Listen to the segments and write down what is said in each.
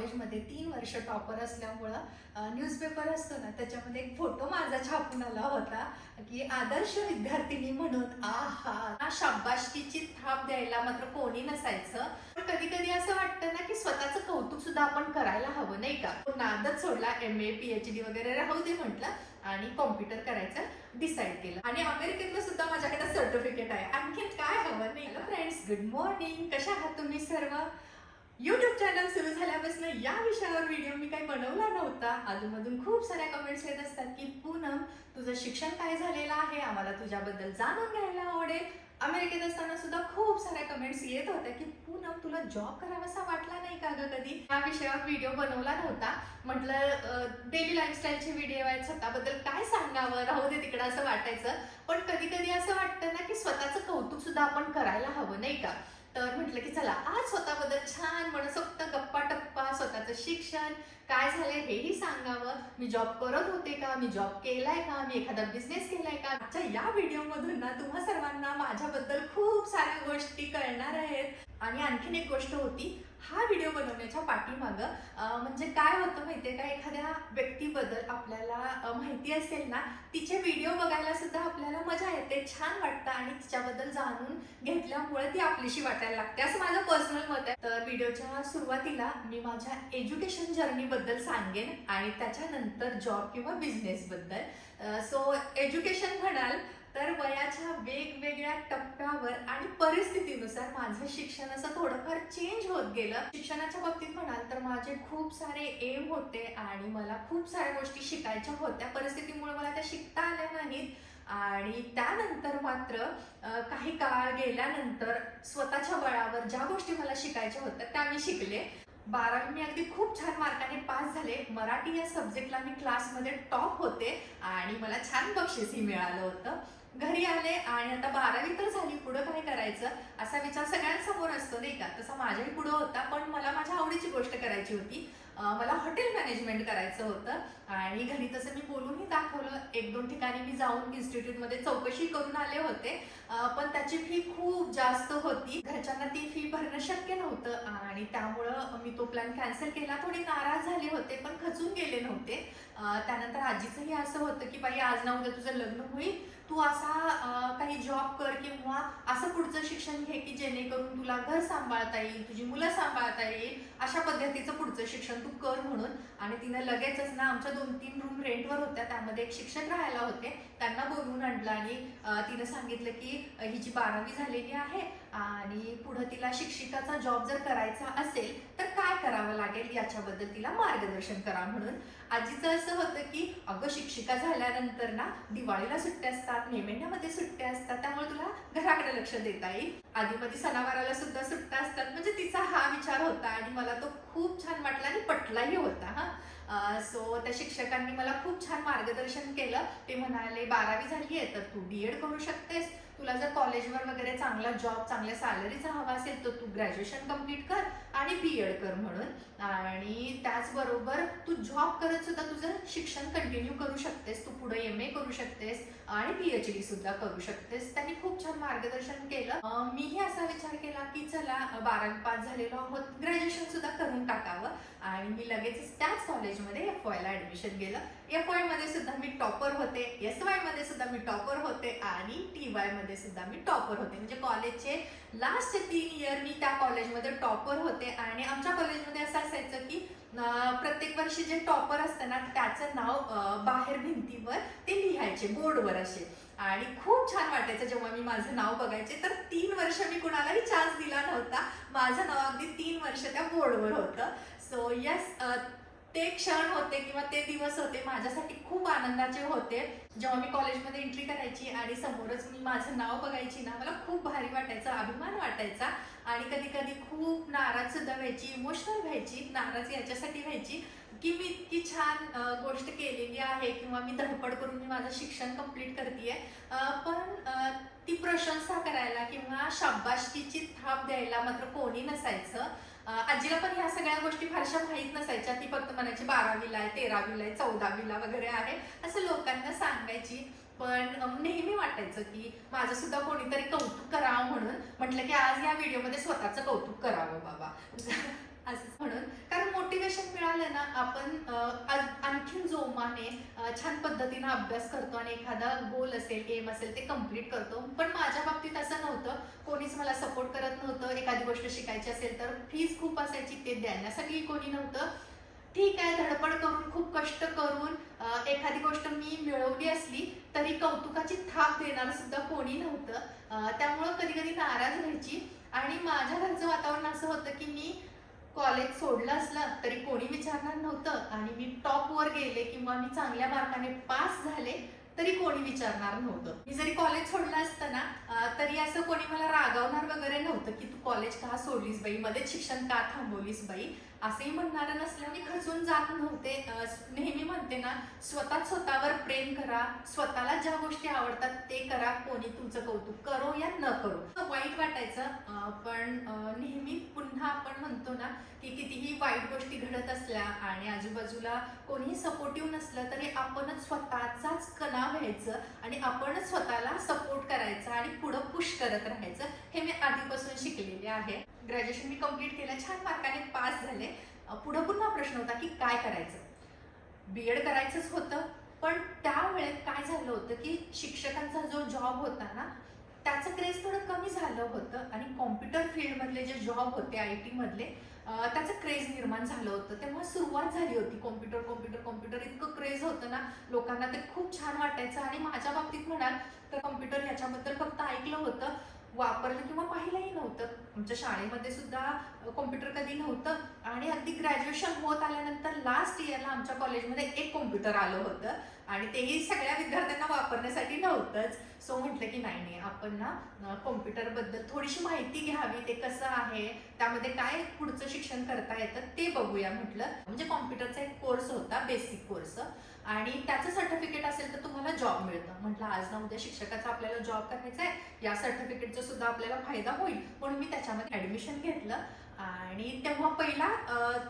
कॉलेजमध्ये तीन वर्ष टॉपर असल्यामुळं न्यूजपेपर असतो ना त्याच्यामध्ये एक फोटो माझा छापून आला होता की आदर्श विद्यार्थिनी म्हणून आहा शाबासकीची थाप द्यायला मात्र कोणी नसायचं. पण कधी कधी असं वाटतं ना की स्वतःचं कौतुक सुद्धा आपण करायला हवं नाही का? नादच सोडला M A P H D वगैरे राहू दे म्हटलं आणि कॉम्प्युटर करायचं डिसाईड केलं. आणि अमेरिकेतलं सुद्धा माझ्याकडे सर्टिफिकेट आहे. आणखीन काय हवं नाही. फ्रेंड्स गुड मॉर्निंग कशा आहात तुम्ही सर्व? युट्यूब चॅनल सुरू झाल्यापासून या विषयावर व्हिडिओ मी काही बनवला नव्हता. अजूनमधून खूप साऱ्या कमेंट्स येत असतात की पूनम तुझं शिक्षण काय झालेलं आहे? आम्हाला तुझ्याबद्दल जाणून घ्यायला आवडेल. अमेरिकेत असताना सुद्धा खूप साऱ्या कमेंट्स येत होत्या की पूनम तुला जॉब करावासा वाटला नाही का ग कधी? या विषयावर व्हिडिओ बनवला नव्हता. म्हटलं डेली लाईफस्टाईलचे व्हिडिओ आहेत. स्वतःबद्दल काय सांगावं? राहू दे तिकडं असं वाटायचं. पण कधी कधी असं वाटतं ना की स्वतःचं कौतुक सुद्धा आपण करायला हवं नाही का? तर म्हटलं की चला आज स्वतःबद्दल छान मनसोक्त गप्पा टप्पा स्वतःचं शिक्षण काय झालंय हेही सांगावं? मी जॉब करत होते का? मी जॉब केलाय का? मी एखादा बिझनेस केलाय का? आजच्या या व्हिडिओमधून ना तुम्हा सर्वांना माझ्याबद्दल खूप साऱ्या गोष्टी कळणार आहेत. आणि आणखीन एक गोष्ट होती हा व्हिडिओ बनवण्याच्या पाठीमागं म्हणजे काय होतं माहितीये का? एखाद्या व्यक्तीबद्दल आपल्याला माहिती असेल ना तिचे व्हिडिओ बघायला सुद्धा आपल्याला मजा येते छान वाटतं आणि तिच्याबद्दल जाणून घेतल्यामुळे ती आपलीशी वाटायला लागते. असं माझं पर्सनल मत आहे. तर व्हिडिओच्या सुरुवातीला मी माझ्या एज्युकेशन जर्नी बद्दल सांगेन आणि त्याच्यानंतर जॉब किंवा बिझनेस बद्दल. सो एज्युकेशन म्हणाल तर वयाच्या वेगवेगळ्या टप्प्यावर आणि परिस्थितीनुसार माझं शिक्षण असं थोडंफार चेंज होत गेलं. शिक्षणाच्या बाबतीत म्हणाल तर माझे खूप सारे एम होते आणि मला खूप साऱ्या गोष्टी शिकायच्या होत्या. परिस्थितीमुळे मला त्या शिकता आल्या नाहीत. आणि त्यानंतर मात्र काही काळ गेल्यानंतर स्वतःच्या बळावर ज्या गोष्टी मला शिकायच्या होत्या त्या मी शिकले. बारावी मी अगदी खूप छान मार्काने पास झाले. मराठी या सब्जेक्टला मी क्लासमध्ये टॉप होते आणि मला छान बक्षीसही मिळालं होतं. घरी आले आणि आता बारावी तर झाली पुढं काय करायचं? असा विचार सगळ्यांसमोर असतो नाही का? तसा माझ्याही पुढं होता पण मला माझ्या आवडीची गोष्ट करायची होती. मला हॉटेल मॅनेजमेंट करायचं होतं. आणि घरी तसं मी बोलूनही दाखवलं. एक दोन ठिकाणी मी जाऊन इन्स्टिट्यूटमध्ये चौकशी करून आले होते. पण त्याची फी खूप जास्त होती. घरच्यांना ती फी भरणं शक्य नव्हतं. आणि त्यामुळं मी तो प्लॅन कॅन्सल केला. थोडे नाराज झाले होते पण खचून गेले नव्हते. त्यानंतर आजीचंही असं होतं की बाई आज ना उद्या तुझं लग्न होईल. तू असा काही जॉब कर किंवा असं पुढचं शिक्षण घे की जेणेकरून तुला घर सांभाळता येईल तुझी मुलं सांभाळता येईल. अशा पद्धतीचं पुढचं शिक्षण तू कर म्हणून. आणि तिनं लगेचच ना आमच्या दोन तीन रूम रेंटवर होत्या त्यामध्ये एक शिक्षक राहायला होते. त्यांना बोलवून आणलं आणि तिनं सांगितलं की हिची बारावी झालेली आहे आणि पुढं तिला शिक्षिकाचा जॉब जर करायचा असेल तर काय करावं लागेल याच्याबद्दल तिला मार्गदर्शन करा म्हणून. आजीचं असं होतं की अगं शिक्षिका झाल्यानंतर ना दिवाळीला सुट्ट्या असतात मे महिन्यामध्ये सुट्ट्या असतात त्यामुळे तुला घराकडे लक्ष देता येईल. आधीमध्ये सणावाराला सुद्धा सुट्ट्या असतात म्हणजे विचार होता आणि मला तो खूप छान वाटला आणि पटलाही होता हा. सो त्या शिक्षकांनी मला खूप छान मार्गदर्शन केलं. ते म्हणाले बारावी झाली आहे तर तू बी एड करू शकतेस. तुला जर कॉलेजवर वगैरे चांगला जॉब चांगल्या सॅलरीचा हवा असेल तर तू ग्रॅज्युएशन कंप्लीट कर आणि बी एड कर म्हणून. आणि त्याचबरोबर तू जॉब करत सुद्धा तुझं शिक्षण कंटिन्यू करू शकतेस तू पुढे एम ए करू शकतेस आणि पीएच डी सुद्धा करू शकतेस. त्यांनी खूप छान मार्गदर्शन केलं. मीही असा विचार केला की चला बारा बारावी पास झालेलो आहोत ग्रॅज्युएशन सुद्धा करून टाकावं. आणि मी लगेच त्याच कॉलेजमध्ये एफ वायला ऍडमिशन गेलं. एफ वायमध्ये सुद्धा मी टॉपर होते. एस वायमध्ये मी टॉपर होते आणि टी वायमध्ये सुद्धा मी टॉपर होते. म्हणजे कॉलेजचे लास्ट तीन इयर मी त्या कॉलेजमध्ये टॉपर होते. आणि आमच्या कॉलेजमध्ये असं असायचं की प्रत्येक वर्षी जे टॉपर असतं ना त्याचं नाव बाहेर भिंतीवर ते लिहायचे बोर्डवर असे. आणि खूप छान वाटायचं जेव्हा मी माझं नाव बघायचे. तर तीन वर्ष मी कुणालाही चान्स दिला नव्हता. माझं नाव अगदी तीन वर्ष त्या बोर्डवर होतं. सो यस ते क्षण होते किंवा ते दिवस होते माझ्यासाठी खूप आनंदाचे होते. जेव्हा मी कॉलेजमध्ये एंट्री करायची आणि समोरच मी माझं नाव बघायची ना मला खूप भारी वाटायचं अभिमान वाटायचा. आणि कधी कधी खूप नाराज सुद्धा व्हायची इमोशनल व्हायची नाराज याच्यासाठी व्हायची की मी इतकी छान गोष्ट केलेली आहे किंवा मी धडपड करून मी माझं शिक्षण कंप्लीट करते पण ती प्रशंसा करायला किंवा शाबाशकीची थाप द्यायला मात्र कोणी नसायचं. आजीला पण ह्या सगळ्या गोष्टी फारशा माहीत नसायच्या. ती फक्त म्हणायची बारावीला आहे तेरावीला आहे चौदावीला वगैरे आहे. असं लोकांना सांगायची. पण नेहमी वाटायचं की माझं सुद्धा कोणीतरी कौतुक करावं म्हणून. म्हटलं की आज या व्हिडिओमध्ये स्वतःचं कौतुक करावं बाबा. असं म्हणून. कारण मोटिवेशन मिळालं ना आपण आणखीन जोमाने छान पद्धतीनं अभ्यास करतो आणि एखादा गोल असेल एम असेल ते कंप्लीट करतो. पण माझ्या बाबतीत असं नव्हतं. कोणीच मला सपोर्ट करत नव्हतं. एखादी गोष्ट शिकायची असेल तर फीज खूप असायची ते देण्यासाठी कोणी नव्हतं. ठीक आहे धडपड करून खूप कष्ट करून एखादी गोष्ट मी मिळवली असली तरी कौतुकाची थाप देणार सुद्धा कोणी नव्हतं. त्यामुळं कधी कधी नाराज व्हायची. आणि माझ्या घरचं वातावरण असं होतं की मी कॉलेज सोडलं असलं तरी कोणी विचारणार नव्हतं. आणि मी टॉपवर गेले किंवा मी चांगल्या मार्काने पास झाले तरी कोणी विचारणार नव्हतं. मी जरी कॉलेज सोडलं असतं ना तरी असं कोणी मला रागावणार वगैरे नव्हतं की तू कॉलेज का सोडलीस बाई? मध्येच शिक्षण का थांबवलीस बाई? असंही म्हणणारं नसल्याने खचून जात नव्हते. नेहमी म्हणते ना स्वतः स्वतःवर प्रेम करा. स्वतःला ज्या गोष्टी आवडतात ते करा. कोणी तुमचं कौतुक करो या न करो. वाईट वाटायचं पण नेहमी पुन्हा आपण म्हणतो ना की कितीही वाईट गोष्टी घडत असल्या आणि आजूबाजूला कोणीही सपोर्टिव्ह नसलं तरी आपणच स्वतःचाच कणा व्हायचं आणि आपणच स्वतःला सपोर्ट करायचं आणि पुढं पुश करत राहायचं. हे मी आधीपासून शिकलेले आहे. ग्रॅज्युएशन मी कंप्लीट केलं. छान मार्काने पास झाले. पुढं पुन्हा प्रश्न होता की काय करायचं? बी एड करायचंच होतं पण त्यावेळेत काय झालं होतं की शिक्षकांचा जो जॉब होता ना त्याचं क्रेज थोडं कमी झालं होतं आणि कॉम्प्युटर फील्डमधले जे जॉब होते आय टी मधले त्याचं क्रेज निर्माण झालं होतं. तेव्हा सुरुवात झाली होती कॉम्प्युटर कॉम्प्युटर कॉम्प्युटर इतकं क्रेज होतं ना लोकांना ते खूप छान वाटायचं. आणि माझ्या बाबतीत म्हणाल तर कॉम्प्युटर ह्याच्याबद्दल फक्त ऐकलं होतं. वापरलं किंवा पाहिलंही नव्हतं. आमच्या शाळेमध्ये सुद्धा कॉम्प्युटर कधी नव्हतं आणि अगदी ग्रॅज्युएशन होत आल्यानंतर लास्ट इयरला आमच्या कॉलेजमध्ये एक कॉम्प्युटर आलं होतं आणि तेही सगळ्या विद्यार्थ्यांना वापरण्यासाठी नव्हतंच. सो म्हटलं की नाही नाही आपण ना कॉम्प्युटरबद्दल थोडीशी माहिती घ्यावी ते कसं आहे त्यामध्ये काय पुढचं शिक्षण करता येतं ते बघूया म्हटलं. म्हणजे कॉम्प्युटरचा एक कोर्स होता बेसिक कोर्स आणि त्याचं सर्टिफिकेट असेल तर तुम्हाला जॉब मिळतं. म्हटलं आज ना उद्या शिक्षकाचा आपल्याला जॉब करायचा आहे या सर्टिफिकेटचा सुद्धा आपल्याला फायदा होईल. म्हणून मी त्याच्यामध्ये ऍडमिशन घेतलं. आणि तेव्हा पहिला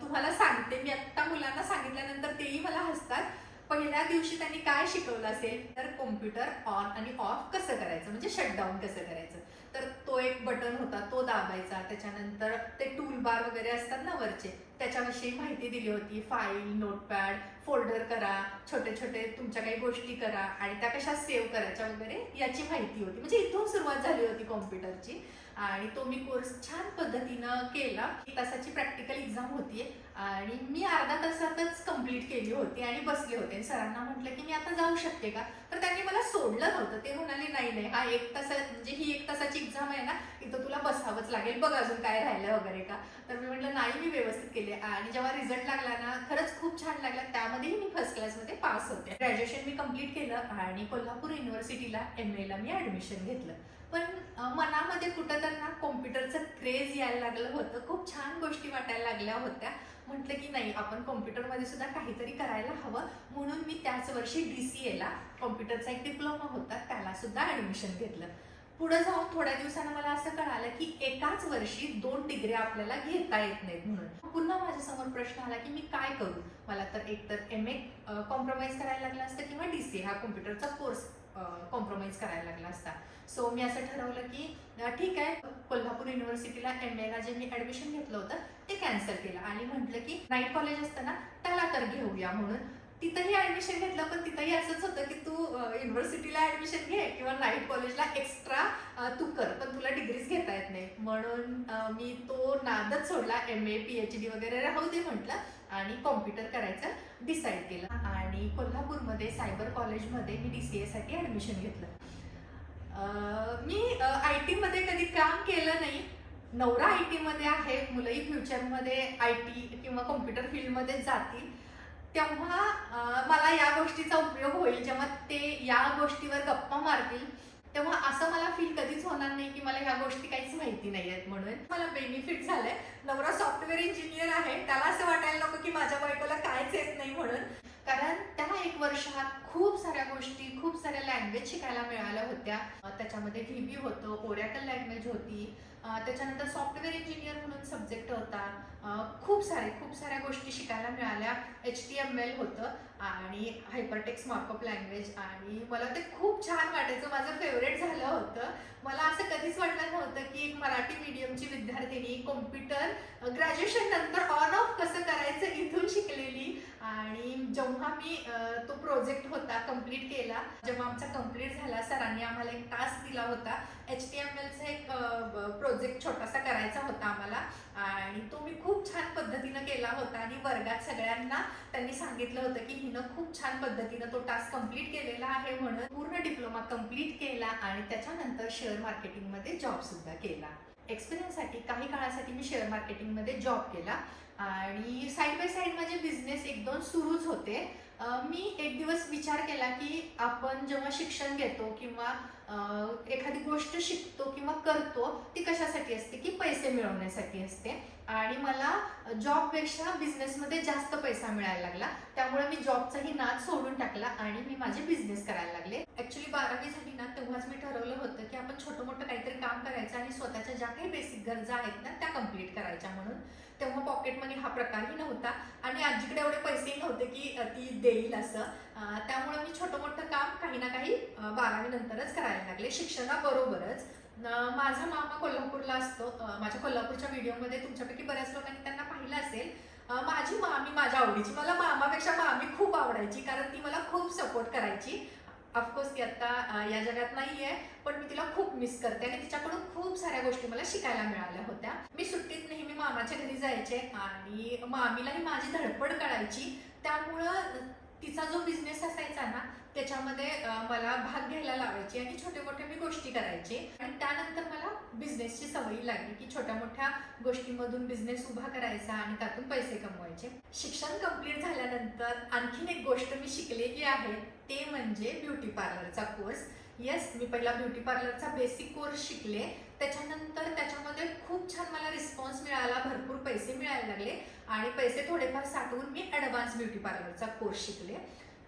तुम्हाला सांगते मी आत्ता मुलांना सांगितल्यानंतर तेही मला हसतात. पहिल्या दिवशी त्यांनी काय शिकवलं असेल? तर कॉम्प्युटर ऑन आणि ऑफ कसं करायचं? म्हणजे शटडाऊन कसं करायचं? तर तो एक बटन होता तो दाबायचा. त्याच्यानंतर ते टूल बार वगैरे असतात ना वरचे त्याच्याविषयी माहिती दिली होती. फाईल नोटपॅड फोल्डर करा छोटे छोटे तुमच्या काही गोष्टी करा आणि त्या कशा सेव्ह करायच्या वगैरे याची माहिती होती. म्हणजे इथून सुरुवात झाली होती कॉम्प्युटरची आणि तो मी कोर्स छान पद्धतीनं केला. एक तासाची प्रॅक्टिकल एक्झाम होती आणि मी अर्धा तासातच कंप्लीट केली होती आणि बसले होते. सरांना म्हटलं की मी आता जाऊ शकते का? तर त्यांनी मला सोडलं नव्हतं. ते म्हणाले नाही नाही हा एक तासा म्हणजे ही एक तासाची एक्झाम आहे ना इथं तुला बसावंच लागेल. बघ अजून काय राहिलं वगैरे का. तर मी म्हटलं नाही मी व्यवस्थित केले. आणि जेव्हा रिझल्ट लागला ना खरंच खूप छान लागला. त्यामध्येही मी फर्स्ट क्लासमध्ये पास होते. ग्रॅज्युएशन मी कंप्लीट केलं आणि कोल्हापूर युनिव्हर्सिटीला एम एला मी ऍडमिशन घेतलं. पण मनामध्ये कुठं तर ना कॉम्प्युटरचं क्रेज यायला लागलं होतं. खूप छान गोष्टी वाटायला लागल्या होत्या. म्हटलं की नाही आपण कॉम्प्युटरमध्ये सुद्धा काहीतरी करायला हवं. म्हणून मी त्याच वर्षी डी सी एला कॉम्प्युटरचा एक डिप्लोमा होता. त्याला सुद्धा ऍडमिशन घेतलं. पुढे जाऊन थोड्या दिवसानं मला असं कळालं की एकाच वर्षी दोन डिग्री आपल्याला घेता येत नाहीत म्हणून. पुन्हा माझ्यासमोर प्रश्न आला की मी काय करू? मला तर एकतर एम ए कॉम्प्रोमाइज करायला लागलं असतं किंवा डी सी हा कॉम्प्युटरचा कोर्स कॉम्प्रोमाइज करायला लागला असता. सो मी असं ठरवलं की ठीक आहे कोल्हापूर युनिव्हर्सिटीला एम एला जे मी ऍडमिशन घेतलं होतं ते कॅन्सल केलं. आणि म्हटलं की नाईट कॉलेज असतं ना त्याला तर घेऊया म्हणून. तिथंही ऍडमिशन घेतलं पण तिथंही असंच होतं की तू युनिव्हर्सिटीला ऍडमिशन घे किंवा नाईट कॉलेजला एक्स्ट्रा तू कर पण तुला डिग्रीज घेता येत नाही म्हणून मी तो नादच सोडला M A P H D वगैरे राहू दे म्हटलं आणि कॉम्प्युटर करायचं डिसाईड केलं. आणि कोल्हापूरमध्ये सायबर कॉलेजमध्ये मी डी सी एसाठी ॲडमिशन घेतलं. मी आय टीमध्ये कधी काम केलं नाही. नवरा आय टीमध्ये आहे मुलंही फ्युचरमध्ये आय टी किंवा कॉम्प्युटर फील्डमध्ये जातील. तेव्हा मला या गोष्टीचा उपयोग होईल. जेव्हा ते या गोष्टीवर गप्पा मारतील तेव्हा असं मला फील कधीच होणार नाही की मला ह्या गोष्टी काहीच माहिती नाही आहेत म्हणून. मला बेनिफिट झालंय. नवरा सॉफ्टवेअर इंजिनियर आहे. त्याला असं वाटायला नको की माझ्या बायकोला कायच येत नाही म्हणून. कारण त्या एक वर्षात खूप साऱ्या गोष्टी खूप साऱ्या लँग्वेज शिकायला मिळाल्या होत्या. त्याच्यामध्ये व्हीबी होतं ओरॅकल लँग्वेज होती. त्याच्यानंतर सॉफ्टवेअर इंजिनियर म्हणून सब्जेक्ट होता. खूप सारे खूप साऱ्या गोष्टी शिकायला मिळाल्या. एच टी एम एल होतं. आणि हायपरटेक्स मार्कअप लँग्वेज आणि मला ते खूप छान वाटायचं. माझं फेवरेट झालं होतं. मला असं कधीच वाटलं नव्हतं की एक मराठी मीडियमची विद्यार्थिनी कॉम्प्युटर ग्रॅज्युएशन नंतर ऑन ऑफ कसं करायचं इथून शिकलेली. आणि जेव्हा मी तो प्रोजेक्ट होता कंप्लीट केला जेव्हा आमचा कंप्लीट झाला सरांनी आम्हाला एक टास्क दिला होता. एच टी एम एलचा एक प्रोजेक्ट छोटासा करायचा होता आम्हाला. आणि तो मी खूप छान पद्धतीनं केला होता. आणि वर्गात सगळ्यांना त्यांनी सांगितलं होतं की हिनं खूप छान पद्धतीनं तो टास्क कंप्लीट केलेला आहे म्हणून पूर्ण डिप्लोमा कंप्लीट केला आणि त्याच्यानंतर शेअर मार्केटिंगमध्ये जॉब सुद्धा केला. एक्सपिरियन्ससाठी काही काळासाठी मी शेअर मार्केटिंगमध्ये जॉब केला. आणि साईड बाय साईड माझे बिझनेस एक दोन सुरूच होते. मी एक दिवस विचार केला की आपण जेव्हा शिक्षण घेतो किंवा एखादी गोष्ट शिकतो किंवा करतो ती कशासाठी असते? की पैसे मिळवण्यासाठी असते. आणि मला जॉबपेक्षा बिझनेसमध्ये जास्त पैसा मिळायला लागला. त्यामुळे मी जॉबचाही नाद सोडून टाकला आणि मी माझे बिझनेस करायला लागले. ऍक्च्युली बारावी झाली ना तेव्हाच मी ठरवलं होतं की आपण छोटं मोठं काहीतरी काम करायचं आणि स्वतःच्या ज्या काही बेसिक गरजा आहेत ना त्या कंप्लीट करायच्या म्हणून. तेव्हा पॉकेट मनी हा प्रकारही नव्हता आणि आजीकडे एवढे पैसेही नव्हते की ती देईल असं. त्यामुळे मी छोटं मोठं काम काही ना काही बारावी नंतरच करायला लागले. शिक्षणाबरोबरच. माझा मामा कोल्हापूरला असतो. माझ्या कोल्हापूरच्या व्हिडिओमध्ये तुमच्यापैकी बऱ्याच लोकांनी त्यांना पाहिलं असेल. माझी मामी माझ्या आवडीची. मला मामापेक्षा मामी खूप आवडायची कारण ती मला खूप सपोर्ट करायची. ऑफकोर्स ती आता या जगात नाही आहे पण मी तिला खूप मिस करते आणि तिच्याकडून खूप साऱ्या गोष्टी मला शिकायला मिळाल्या होत्या. मी सुट्टीत नेहमी मामाच्या घरी जायचे आणि मामीलाही माझी धडपड कळायची. त्यामुळं तिचा जो बिझनेस असायचा ना त्याच्यामध्ये मला भाग घ्यायला लावायची आणि छोटे मोठे मी गोष्टी करायचे. आणि त्यानंतर मला बिझनेसची सवयी लागली की छोट्या मोठ्या गोष्टीमधून बिझनेस उभा करायचा आणि त्यातून पैसे कमवायचे. शिक्षण कंप्लीट झाल्यानंतर आणखीन एक गोष्ट मी शिकलेली आहे ते म्हणजे ब्युटी पार्लरचा कोर्स येस मी पहिला ब्युटी पार्लरचा बेसिक कोर्स शिकले. त्याच्यानंतर त्याच्यामध्ये खूप छान मला रिस्पॉन्स मिळाला भरपूर पैसे मिळायला लागले आणि पैसे थोडेफार साठवून मी ॲडव्हान्स ब्युटी पार्लरचा कोर्स शिकले.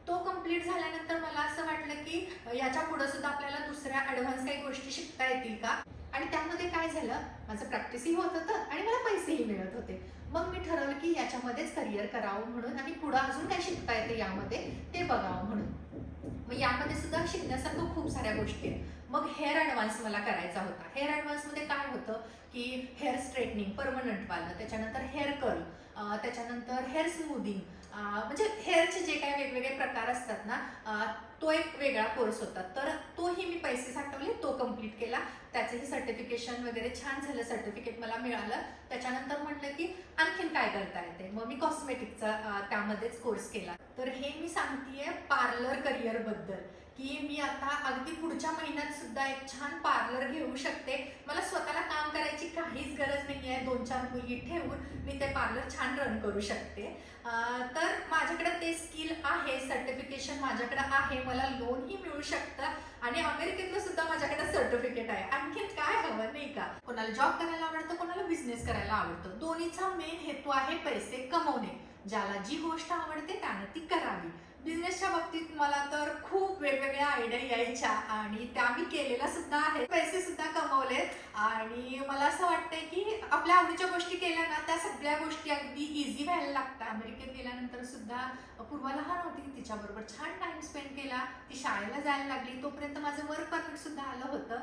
तो कंप्लीट झाल्यानंतर मला असं वाटलं की याच्यापुढे सुद्धा आपल्याला दुसऱ्या ॲडव्हान्स काही गोष्टी शिकता येतील का? आणि त्यामध्ये काय झालं? माझं प्रॅक्टिसही होत होतं आणि मला पैसेही मिळत होते. मग मी ठरवलं की याच्यामध्येच करिअर करावं म्हणून आणि पुढं अजून काय शिकता येते यामध्ये ते बघावं म्हणून. मग यामध्ये सुद्धा शिकण्यासारखं खूप साऱ्या गोष्टी आहेत. मग हेअर ॲडव्हान्स मला करायचा होता. हेअर ॲडव्हान्समध्ये काय होतं की हेअर स्ट्रेटनिंग परमनंटवालं त्याच्यानंतर हेअर कर्ल त्याच्यानंतर हेअर स्मूदिंग म्हणजे हेअरचे जे काही वेगवेगळे प्रकार असतात ना तो एक वेगळा कोर्स होता. तर तोही मी पैसे साठवले तो कंप्लीट केला. त्याचंही सर्टिफिकेशन वगैरे छान झालं सर्टिफिकेट मला मिळालं. त्याच्यानंतर म्हटलं की आणखीन काय करता येते? मग मी कॉस्मेटिकचा त्यामध्येच कोर्स केला. तर हे मी सांगतेय पार्लर करिअरबद्दल. की मी आता अगदी पुढच्या महिन्यात सुद्धा एक छान पार्लर घेऊ शकते. मला स्वतःला काम करायची काहीच गरज नाही आहे दोन चार मुली ठेवून मी ते पार्लर छान रन करू शकते. तर माझ्याकडे ते स्किल आहे. सर्टिफिकेशन माझ्याकडे आहे. मला लोनही मिळू शकतं. आणि अमेरिकेतलं सुद्धा माझ्याकडे सर्टिफिकेट आहे. आणखीन काय हवं नाही का? कोणाला जॉब करायला आवडतं कोणाला बिझनेस करायला आवडतं. दोन्हीचा मेन हेतू आहे पैसे कमवणे. ज्याला जी गोष्ट आवडते त्यानं ती करावी. बिझनेसच्या बाबतीत मला तर खूप वेगवेगळ्या आयडिया यायच्या आणि त्या मी केलेल्या सुद्धा आहेत. पैसे सुद्धा कमवलेत. आणि मला असं वाटतंय की आपल्या आवडीच्या गोष्टी केल्या ना त्या सगळ्या गोष्टी अगदी इझी व्हायला लागतात. अमेरिकेत गेल्यानंतर सुद्धा पूर्वा लहान होती तिच्याबरोबर छान टाइम स्पेंड केला. ती शाळेला जायला लागली. तोपर्यंत माझं वर्क परमिट सुद्धा आलं होतं.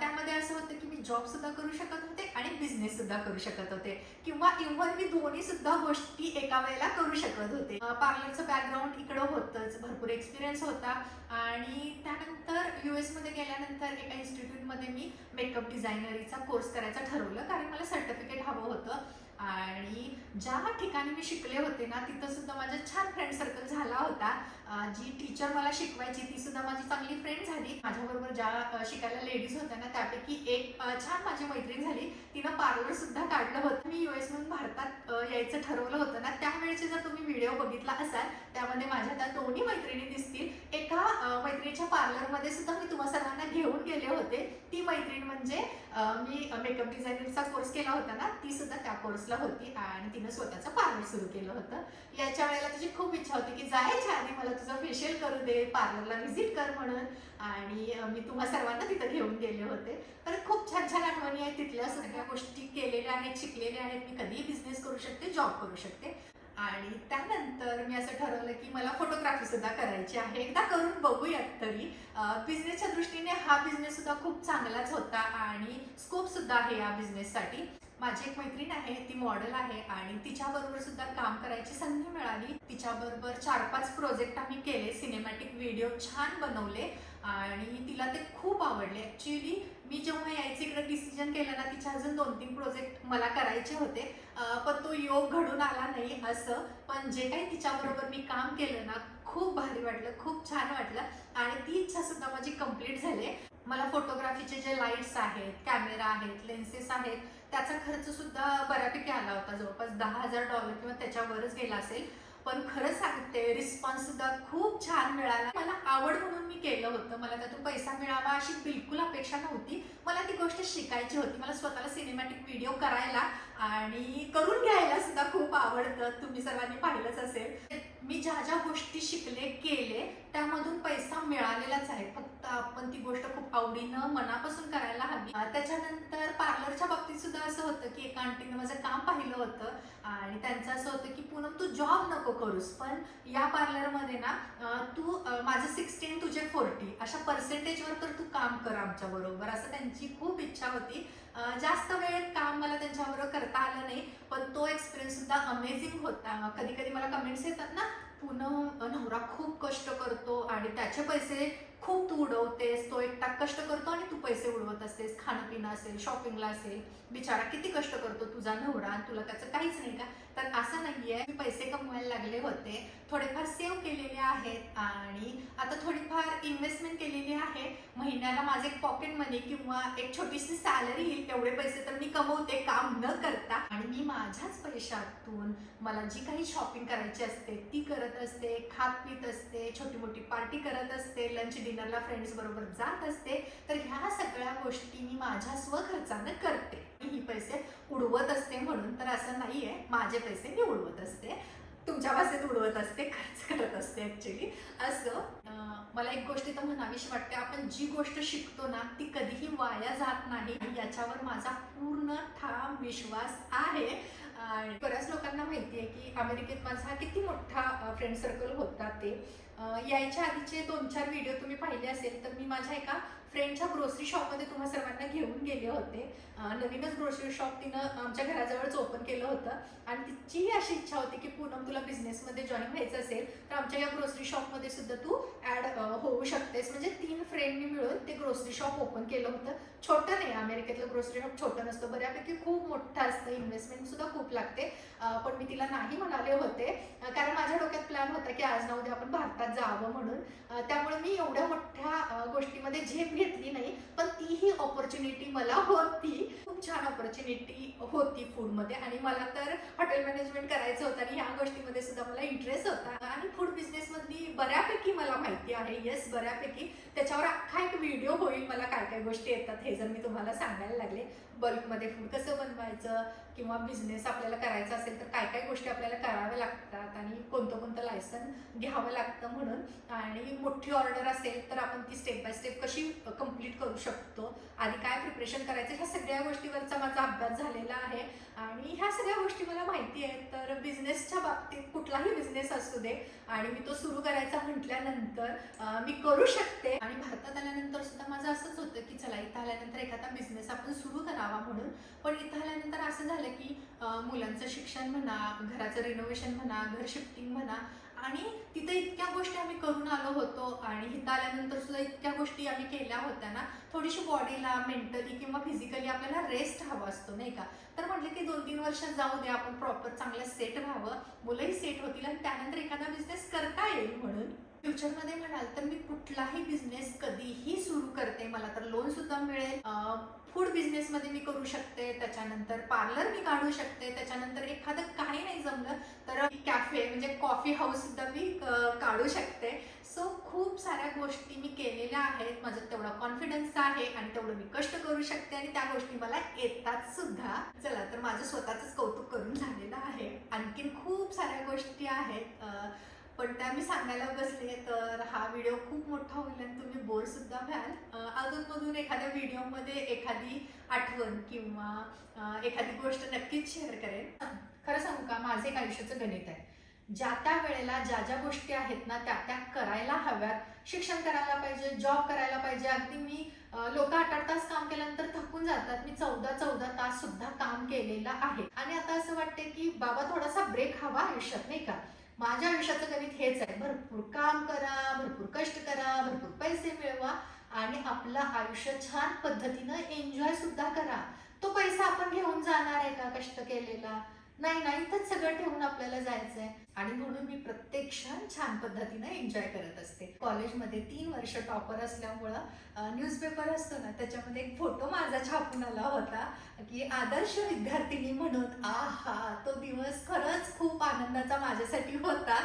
त्यामध्ये असं होतं की मी जॉब सुद्धा करू शकत होते आणि बिझनेस सुद्धा करू शकत होते. किंवा इव्हन मी दोन्ही सुद्धा गोष्टी एका वेळेला करू शकत होते. पार्लरचं बॅकग्राऊंड इकडं होतंच. भरपूर एक्सपिरियन्स होता. आणि त्यानंतर यू मध्ये गेल्यानंतर एका इन्स्टिट्यूटमध्ये मी मेकअप डिझाईन डिझायनरीचा कोर्स करायचा ठरवलं कारण मला सर्टिफिकेट हवं होतं. आणि ज्या ठिकाणी मी शिकले होते ना तिथं सुद्धा माझा छान फ्रेंड सर्कल झाला होता. जी टीचर मला शिकवायची ती सुद्धा माझी चांगली फ्रेंड झाली. माझ्याबरोबर ज्या शिकायला लेडीज होत्या ना त्यापैकी एक छान माझी मैत्रीण झाली. तिनं पार्लर सुद्धा काढलं होतं. मी युएस मधून भारतात यायचं ठरवलं होतं ना त्यावेळेचे जर तुम्ही व्हिडिओ बघितला असाल त्यामध्ये माझ्या त्या दोन्ही मैत्रिणी दिसतील. एका मैत्रिणीच्या पार्लरमध्ये सुद्धा मी तुम्हा सर्वांना घेऊन गेले होते. ती मैत्रीण म्हणजे मी मेकअप डिझायनिंगचा कोर्स केला होता ना ती सुद्धा त्या कोर्सला होती. आणि तिनं स्वतःचं पार्लर सुरू केलं होतं. याच्या वेळेला तिची खूप इच्छा होती की जायच्या आधी मला तुझं फेशियल करू दे पार्लरला व्हिजिट कर म्हणून. आणि मी तुम्हा सर्वांना तिथं घेऊन गेले होते. तर खूप छान छान आठवणी आहेत तिथल्या सगळ्या गोष्टी केलेल्या आहेत शिकलेल्या आहेत. मी कधीही बिझनेस करू शकते जॉब करू शकते. आणि त्यानंतर मी असं ठरवलं की मला फोटोग्राफी सुद्धा करायची आहे. एकदा करून बघूयात तरी. बिझनेसच्या दृष्टीने हा बिझनेस सुद्धा खूप चांगलाच होता आणि स्कोप सुद्धा आहे या बिझनेससाठी माझी एक मैत्रीण आहे ती मॉडेल आहे आणि तिच्याबरोबर सुद्धा काम करायची संधी मिळाली. तिच्याबरोबर चार पाच प्रोजेक्ट आम्ही केले सिनेमॅटिक व्हिडिओ छान बनवले आणि तिला ते खूप आवडले. ॲक्च्युली मी जेव्हा यायचं इकडे डिसिजन केलं ना तिचे अजून दोन तीन प्रोजेक्ट मला करायचे होते. पण तो योग घडून आला नाही असं. पण जे काही तिच्याबरोबर मी काम केलं ना खूप भारी वाटलं खूप छान वाटलं आणि ती इच्छा सुद्धा माझी कंप्लीट झाली. मला फोटोग्राफीचे जे लाईट्स आहेत कॅमेरा आहेत लेन्सेस आहेत त्याचा खर्च सुद्धा बऱ्यापैकी आला होता. जवळपास दहा हजार डॉलर किंवा त्याच्यावरच गेला असेल. पण खरं सांगते रिस्पॉन्स सुद्धा खूप छान मिळाला. मला आवड म्हणून मी केलं होतं. मला त्यातून पैसा मिळावा अशी बिलकुल अपेक्षा नव्हती. मला ती गोष्ट शिकायची होती. मला स्वतःला सिनेमॅटिक व्हिडिओ करायला आणि करून घ्यायला सुद्धा खूप आवडतं. तुम्ही सर्वांनी पाहिलंच असेल. मी ज्या ज्या गोष्टी शिकले केले त्यामधून पैसा मिळालेलाच आहे. फक्त आपण ती गोष्ट खूप आवडीनं मनापासून करायला हवी. त्याच्यानंतर पार्लरच्या बाबतीत सुद्धा असं होतं की एका आंटीने माझं काम पाहिलं होतं आणि त्यांचं असं होतं की पूनम तू जॉब नको करूस पण या पार्लरमध्ये ना तू माझं सिक्स्टीन तुझे फोर्टी अशा पर्सेंटेजवर तर तू काम कर आमच्याबरोबर असं त्यांची खूप इच्छा होती. जास्त वेळेत काम मला त्यांच्याबरोबर करता आलं नाही पण तो एक्सपिरियन्स सुद्धा अमेझिंग होता. कधी कधी मला कमेंट्स येतात ना पुन नवरा खूप कष्ट करतो आणि त्याचे पैसे खूप तू उडवतेस तो एकटा कष्ट करतो आणि तू पैसे उडवत असतेस खाणं पिणं असेल शॉपिंगला असेल. बिचारा किती कष्ट करतो तुझा नवरा आणि तुला त्याचं काहीच नाही का? तर असं नाहीये. मी पैसे कमवायला लागले होते. थोडेफार सेव्ह केलेले आहेत आणि आता थोडीफार इन्व्हेस्टमेंट केलेली आहे. महिन्याला माझे एक पॉकेट मनी किंवा एक छोटीशी सॅलरी येईल तेवढे पैसे तर मी कमवते काम न करता. आणि मी माझ्याच पैशातून मला जी काही शॉपिंग करायची असते ती करत असते खात पित असते छोटी मोठी पार्टी करत असते लंच डिनरला फ्रेंड्स बरोबर जात असते. तर ह्या सगळ्या गोष्टी मी माझ्या स्वखर्चानं करते. ही पैसे उडवत असते म्हणून तर असं नाहीये. माझे पैसे मी उडवत असते. तुमच्या भाषेत उडवत असते खर्च करत असते ॲक्च्युली असं मला एक गोष्ट तर म्हणावीशी वाटते. आपण जी गोष्ट शिकतो ना ती कधीही वाया जात नाही. याच्यावर माझा पूर्ण ठाम विश्वास आहे. आणि बऱ्याच लोकांना माहिती आहे की अमेरिकेत माझा किती मोठा फ्रेंड सर्कल होता ते. यायच्या आधीचे दोन चार व्हिडिओ तुम्ही पाहिले असेल तर मी माझ्या एका फ्रेंडच्या ग्रोसरी शॉपमध्ये तुम्हा सर्वांना घेऊन गेले होते. नवीनच ग्रोसरी शॉप तिनं आमच्या घराजवळच ओपन केलं होतं. आणि तिचीही अशी इच्छा होती की पूनम तुला बिझनेसमध्ये जॉईन व्हायचं असेल तर आमच्या या ग्रोसरी शॉपमध्ये सुद्धा तू ऍड होऊ शकतेस. म्हणजे तीन फ्रेंडनी मिळून ते ग्रोसरी शॉप ओपन केलं होतं. छोटं नाही अमेरिकेतलं ग्रोसरी शॉप छोटं नसतं. बऱ्यापैकी खूप मोठं असतं. इन्व्हेस्टमेंट सुद्धा खूप लागते. पण मी तिला नाही म्हणाले होते. कारण माझ्या डोक्यात प्लॅन होता की आज ना उद्या आपण भारतात जावं म्हणून. त्यामुळे मी एवढ्या मोठ्या गोष्टीमध्ये झेप घेतली नाही पण तीही ऑपॉर्च्युनिटी मला होती. खूप छान ऑपॉर्च्युनिटी होती फूडमध्ये आणि मला तर हॉटेल मॅनेजमेंट करायचं होतं आणि ह्या गोष्टीमध्ये सुद्धा मला इंटरेस्ट होता. आणि फूड बिझनेसमधली बऱ्यापैकी मला माहिती आहे येस बऱ्यापैकी. त्याच्यावर अख्खा एक व्हिडिओ होईल मला काय काय गोष्टी येतात हे जर मी तुम्हाला सांगायला लागले. बल्कमध्ये फूड कसं बनवायचं किंवा बिझनेस आपल्याला करायचा असेल तर काय काय गोष्टी आपल्याला कराव्या लागतात आणि कोणतं कोणतं लायसन घ्यावं लागतं म्हणून. आणि मोठी ऑर्डर असेल तर आपण ती स्टेप बाय स्टेप कशी कंप्लीट करू शकतो? आधी काय प्रिपरेशन करायचं? ह्या सगळ्या गोष्टीवरचा माझा अभ्यास झालेला आहे. आणि ह्या सगळ्या गोष्टी मला माहिती आहेत. तर बिझनेसच्या बाबतीत कुठलाही बिझनेस असू दे आणि मी तो सुरू करायचा म्हटल्यानंतर मी करू शकते. आणि भारतात आल्यानंतर सुद्धा माझं असंच होतं की चला इथं आल्यानंतर एखादा बिझनेस आपण सुरू करावा म्हणून. पण इथं आल्यानंतर असं झालं की मुलांचं शिक्षण म्हणा घराचं रिनोव्हेशन म्हणा घर शिफ्टिंग म्हणा आणि तिथे इतक्या गोष्टी आम्ही करून आलो होतो आणि इथं आल्यानंतर सुद्धा इतक्या गोष्टी आम्ही केल्या होत्या ना थोडीशी बॉडीला मेंटली किंवा फिजिकली आपल्याला रेस्ट हवा असतो नाही का? तर म्हटलं की दोन तीन वर्षात जाऊ दे आपण प्रॉपर चांगलं सेट व्हावं. मुलंही सेट होतील आणि त्यानंतर एखादा बिझनेस करता येईल म्हणून. फ्युचरमध्ये म्हणाल तर मी कुठलाही बिझनेस कधीही सुरू करते मला तर लोन सुद्धा मिळेल. फूड बिझनेसमध्ये मी करू शकते त्याच्यानंतर पार्लर मी काढू शकते त्याच्यानंतर एखादं काही नाही जमलं तर कॅफे म्हणजे कॉफी हाऊस सुद्धा मी काढू शकते. सो खूप साऱ्या गोष्टी मी केलेल्या आहेत. माझं तेवढा कॉन्फिडन्स आहे आणि तेवढं मी कष्ट करू शकते आणि त्या गोष्टी मला येतात सुद्धा. चला तर माझं स्वतःच कौतुक करून झालेलं आहे. आणखीन खूप साऱ्या गोष्टी आहेत. पण त्या मी सांगायला बसले तर हा व्हिडिओ खूप मोठा होईल आणि तुम्ही बोर सुद्धा व्हाल. अजूनमधून अधूनमधून एखाद्या व्हिडिओमध्ये एखादी आठवण किंवा एखादी गोष्ट नक्कीच शेअर करेन. खरं सांगू का माझं एक आयुष्याचं गणित आहे. ज्या त्या वेळेला ज्या ज्या गोष्टी आहेत ना त्या त्या करायला हव्यात. शिक्षण करायला पाहिजे जॉब करायला पाहिजे. अगदी मी लोक आठ आठ तास काम केल्यानंतर थकून जातात. मी चौदा चौदा तास सुद्धा काम केलेलं आहे. आणि आता असं वाटते की बाबा थोडासा ब्रेक हवा आयुष्यात नाही का? माझ्या आयुष्याचं गणित हेच आहे. भरपूर काम करा भरपूर कष्ट करा भरपूर पैसे मिळवा आणि आपलं आयुष्य छान पद्धतीनं एन्जॉय सुद्धा करा. तो पैसा आपण घेऊन जाणार आहे का कष्ट केलेला? नाही नाही इथंच सगळं ठेवून आपल्याला जायचंय. आणि म्हणून मी प्रत्येक क्षण छान पद्धतीनं एन्जॉय करत असते. कॉलेजमध्ये तीन वर्ष टॉपर असल्यामुळं न्यूजपेपर असतो ना त्याच्यामध्ये एक फोटो माझा छापून आला होता की आदर्श विद्यार्थिनी म्हणून आ हा तो दिवस खरंच खूप आनंदाचा माझ्यासाठी होता.